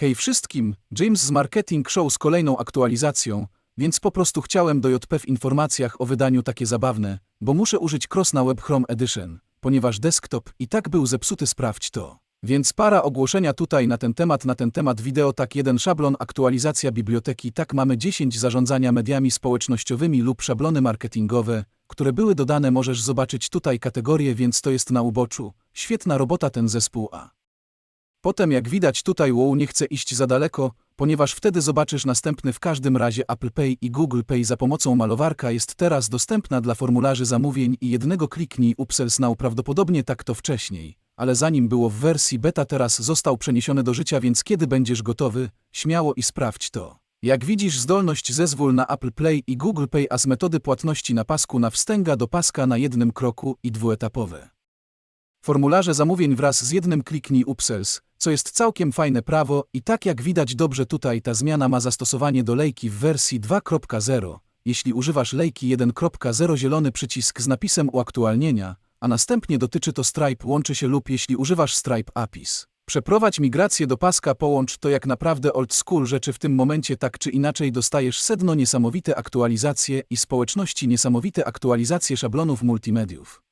Hej wszystkim, James z Marketing Show z kolejną aktualizacją, więc po prostu chciałem do JP w informacjach o wydaniu takie zabawne, bo muszę użyć Cross na Web Chrome Edition, ponieważ desktop i tak był zepsuty sprawdź to. Więc para ogłoszenia tutaj na ten temat, na ten temat wideo tak jeden szablon aktualizacja biblioteki tak mamy 10 zarządzania mediami społecznościowymi lub szablony marketingowe, które były dodane możesz zobaczyć tutaj kategorie więc to jest na uboczu, świetna robota ten zespół A. Potem jak widać tutaj wow nie chce iść za daleko, ponieważ wtedy zobaczysz następny w każdym razie Apple Pay i Google Pay za pomocą malowarka jest teraz dostępna dla formularzy zamówień i jednego kliknij Upsells Now prawdopodobnie tak to wcześniej, ale zanim było w wersji beta teraz został przeniesiony do życia więc kiedy będziesz gotowy, śmiało i sprawdź to. Jak widzisz zdolność zezwól na Apple Play i Google Pay a z metody płatności na pasku na wstęga do paska na jednym kroku i dwuetapowe. Formularze zamówień wraz z jednym kliknij Upsells, co jest całkiem fajne prawo i tak jak widać dobrze tutaj ta zmiana ma zastosowanie do lejki w wersji 2.0. Jeśli używasz lejki 1.0 zielony przycisk z napisem uaktualnienia, a następnie dotyczy to Stripe łączy się lub jeśli używasz Stripe APIS. Przeprowadź migrację do paska połącz to jak naprawdę old school rzeczy w tym momencie tak czy inaczej dostajesz sedno niesamowite aktualizacje i społeczności niesamowite aktualizacje szablonów multimediów.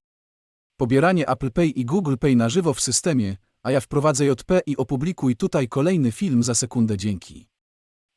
Pobieranie Apple Pay i Google Pay na żywo w systemie, a ja wprowadzę JP i opublikuj tutaj kolejny film za sekundę dzięki.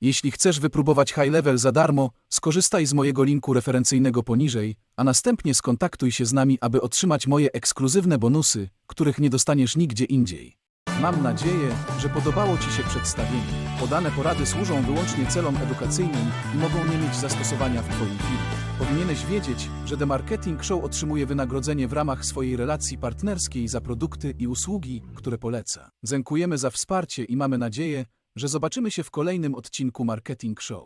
Jeśli chcesz wypróbować High Level za darmo, skorzystaj z mojego linku referencyjnego poniżej, a następnie skontaktuj się z nami, aby otrzymać moje ekskluzywne bonusy, których nie dostaniesz nigdzie indziej. Mam nadzieję, że podobało Ci się przedstawienie. Podane porady służą wyłącznie celom edukacyjnym i mogą nie mieć zastosowania w Twoim filmie. Powinieneś wiedzieć, że The Marketing Show otrzymuje wynagrodzenie w ramach swojej relacji partnerskiej za produkty i usługi, które poleca. Dziękujemy za wsparcie i mamy nadzieję, że zobaczymy się w kolejnym odcinku Marketing Show.